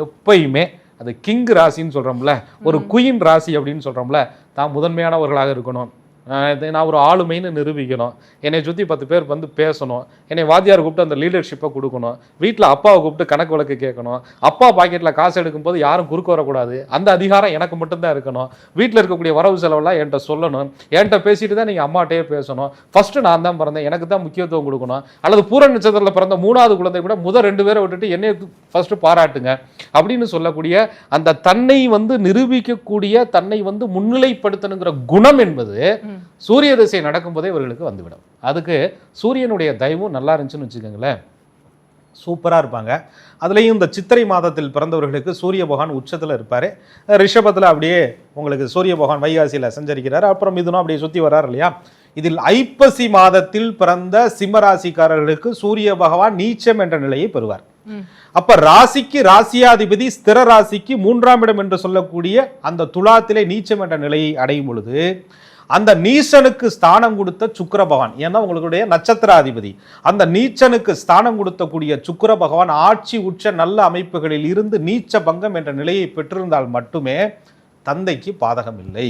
எப்பயுமே அது கிங் ராசின்னு சொல்றோம்ல ஒரு குயின் ராசி அப்படின்னு சொல்றோம்ல தான் முதன்மையானவர்களாக இருக்கணும். நான் ஒரு ஆளுமைன்னு நிரூபிக்கணும். என்னை சுற்றி பத்து பேர் வந்து பேசணும். என்னை வாத்தியார் கூப்பிட்டு அந்த லீடர்ஷிப்பை கொடுக்கணும். வீட்டில் அப்பாவை கூப்பிட்டு கணக்கு வழக்கு கேட்கணும். அப்பா பாக்கெட்டில் காசு எடுக்கும்போது யாரும் குறுக்க வரக்கூடாது. அந்த அதிகாரம் எனக்கு மட்டும்தான் இருக்கணும். வீட்டில் இருக்கக்கூடிய வரவு செலவெல்லாம் என்கிட்ட சொல்லணும். என்கிட்ட பேசிட்டு தான் நீங்கள் அம்மாட்டையே பேசணும். ஃபர்ஸ்ட் நான் தான் பிறந்தேன். எனக்கு தான் முக்கியத்துவம் கொடுக்கணும். அல்லது பூர நட்சத்திரத்தில் பிறந்த மூணாவது குழந்தை கூட முதல் ரெண்டு பேரை விட்டுட்டு என்னை ஃபர்ஸ்ட் பாராட்டுங்க. அப்படின்னு சொல்லக்கூடிய அந்த தன்னை வந்து நிரூபிக்கக்கூடிய தன்னை வந்து முன்னிலைப்படுத்தணுங்கிற குணம் என்பது சூரிய திசை நடக்கும்போதே இவர்களுக்கு வந்துவிடும். அதுக்கு சூரியனுடைய தயவும் நல்லா இருந்துச்சுன்னு வச்சுக்கோங்களேன். சூப்பராக இருப்பாங்க. அதுலேயும் இந்த சித்திரை மாதத்தில் பிறந்தவர்களுக்கு சூரிய பகவான் உச்சத்தில் இருப்பார். ரிஷபத்தில் அப்படியே உங்களுக்கு சூரிய பகவான் வைகாசியில் சஞ்சரிக்கிறார். அப்புறம் மிதுனம் அப்படியே சுற்றி வர்றார் இல்லையா? இதில் ஐப்பசி மாதத்தில் பிறந்த சிம்மராசிக்காரர்களுக்கு சூரிய பகவான் நீச்சம் என்ற நிலையை பெறுவார். அப்ப ராசிக்கு ராசியாதிபதி ஸ்திர ராசிக்கு மூன்றாம் இடம் என்று சொல்லக்கூடிய அந்த துலாத்திலே நீச்சம் என்ற நிலையை அடையும் பொழுது அந்த நீச்சனுக்கு ஸ்தானம் கொடுத்த சுக்கர பகவான் ஏன்னா உங்களுடைய நட்சத்திராதிபதி அந்த நீச்சனுக்கு ஸ்தானம் கொடுத்தக்கூடிய சுக்கிர பகவான் ஆட்சி உச்ச நல்ல அமைப்புகளில் இருந்து நீச்ச பங்கம் என்ற நிலையை பெற்றிருந்தால் மட்டுமே தந்தைக்கு பாதகம் இல்லை